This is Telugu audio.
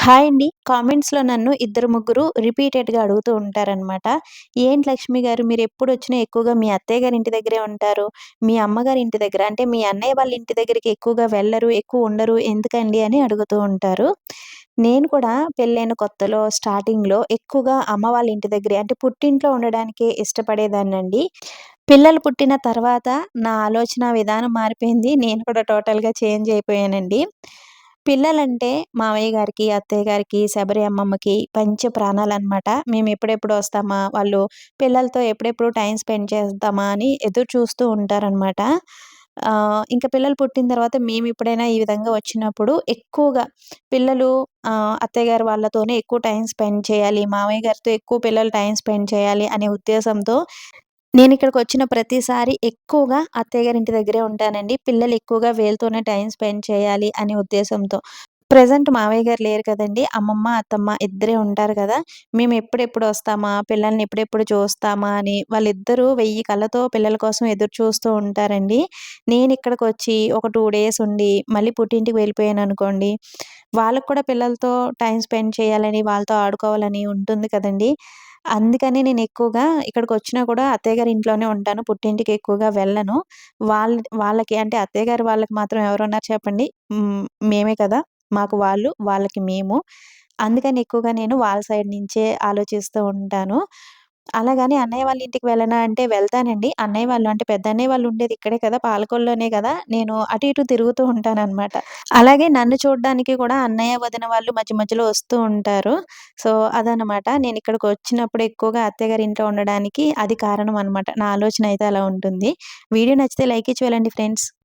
హాయ్ అండి. కామెంట్స్‌లో నన్ను ఇద్దరు, ముగ్గురు రిపీటెడ్‌గా అడుగుతూ ఉంటారనమాట. "ఏంటి లక్ష్మి గారు మీరు ఎప్పుడు వచ్చినా ఎక్కువగా మీ అత్తయ్య గారి ఇంటి దగ్గరే ఉంటారు. మీ అమ్మగారి ఇంటి దగ్గర అంటే మీ అన్నయ్య వాళ్ళ ఇంటి దగ్గరికి ఎక్కువగా వెళ్ళరు ఎక్కువ ఉండరు ఎందుకండి?" అని అడుగుతూ ఉంటారు. నేను కూడా పెళ్ళైన కొత్తలో స్టార్టింగ్‌లో ఎక్కువగా అమ్మ వాళ్ళ ఇంటి దగ్గరే అంటే పుట్టింట్లో ఉండడానికే ఇష్టపడేదాన్నండి. పిల్లలు పుట్టిన తర్వాత నా ఆలోచన విధానం మారిపోయింది. నేను కూడా టోటల్‌గా చేంజ్ అయిపోయానండి. పిల్లలంటే మావయ్య గారికి, అత్తయ్య గారికి, శబరి అమ్మమ్మకి పంచ ప్రాణాలనమాట. మేము ఎప్పుడెప్పుడు వస్తామా, వాళ్ళు పిల్లలతో ఎప్పుడెప్పుడు టైం స్పెండ్ చేస్తామా అని ఎదురు చూస్తూ ఉంటారనమాట. ఇంకా పిల్లలు పుట్టిన తర్వాత మేము ఎప్పుడైనా ఈ విధంగా వచ్చినప్పుడు ఎక్కువగా పిల్లలు అత్తయ్య గారు వాళ్ళతోనే ఎక్కువ టైం స్పెండ్ చేయాలి, మామయ్య గారితో ఎక్కువ పిల్లలు టైం స్పెండ్ చేయాలి అనే ఉద్దేశంతో నేను ఇక్కడికి వచ్చిన ప్రతిసారి ఎక్కువగా అత్తయ్య గారి ఇంటి దగ్గరే ఉంటానండి. పిల్లలు ఎక్కువగా వేలతోనే టైం స్పెండ్ చేయాలి అనే ఉద్దేశంతో. ప్రజెంట్ మావయ్య గారు లేరు కదండీ! అమ్మమ్మ, అత్తమ్మ ఇద్దరే ఉంటారు కదా! మేము ఎప్పుడెప్పుడు వస్తామా, పిల్లల్ని ఎప్పుడెప్పుడు చూస్తామా అని వాళ్ళిద్దరూ వెయ్యి కళ్ళతో పిల్లల కోసం ఎదురు చూస్తూ ఉంటారండి. వచ్చి ఒక టూ డేస్ ఉండి మళ్ళీ పుట్టింటికి వెళ్ళిపోయాను అనుకోండి వాళ్ళకి కూడా పిల్లలతో టైం స్పెండ్ చేయాలని, వాళ్ళతో ఆడుకోవాలని ఉంటుంది కదండీ! అందుకని నేను ఎక్కువగా ఇక్కడికి వచ్చినా కూడా అత్తయ్య గారి ఇంట్లోనే ఉంటాను. పుట్టింటికి ఎక్కువగా వెళ్ళను. వాళ్ళ వాళ్ళకి అంటే అత్తయ్య గారి వాళ్ళకి మాత్రం ఎవరున్నారు చెప్పండి? మేమే కదా! మాకు వాళ్ళు, వాళ్ళకి మేము. అందుకని ఎక్కువగా నేను వాళ్ళ సైడ్ నుంచే ఆలోచిస్తూ ఉంటాను. అలాగని అన్నయ్య వాళ్ళ ఇంటికి వెళ్ళనా అంటే వెళ్తానండి. అన్నయ్య వాళ్ళు అంటే పెద్దన్నయ్య వాళ్ళు ఉండేది ఇక్కడే కదా! పాలకొల్లోనే కదా! నేను అటు ఇటు తిరుగుతూ ఉంటాననమాట. అలాగే నన్ను చూడ్డానికి కూడా అన్నయ్య, వదిన వాళ్ళు మధ్య మధ్యలో వస్తూ ఉంటారు. సో, అదనమాట. నేనిక్కడికొచ్చినప్పుడు ఎక్కువగా అత్తయ్య గారి ఇంట్లో ఉండడానికి అది కారణం అనమాట. నా ఆలోచన అయితే అలా ఉంటుంది. వీడియో నచ్చితే లైక్ ఇచ్చి వెళ్ళండి ఫ్రెండ్స్.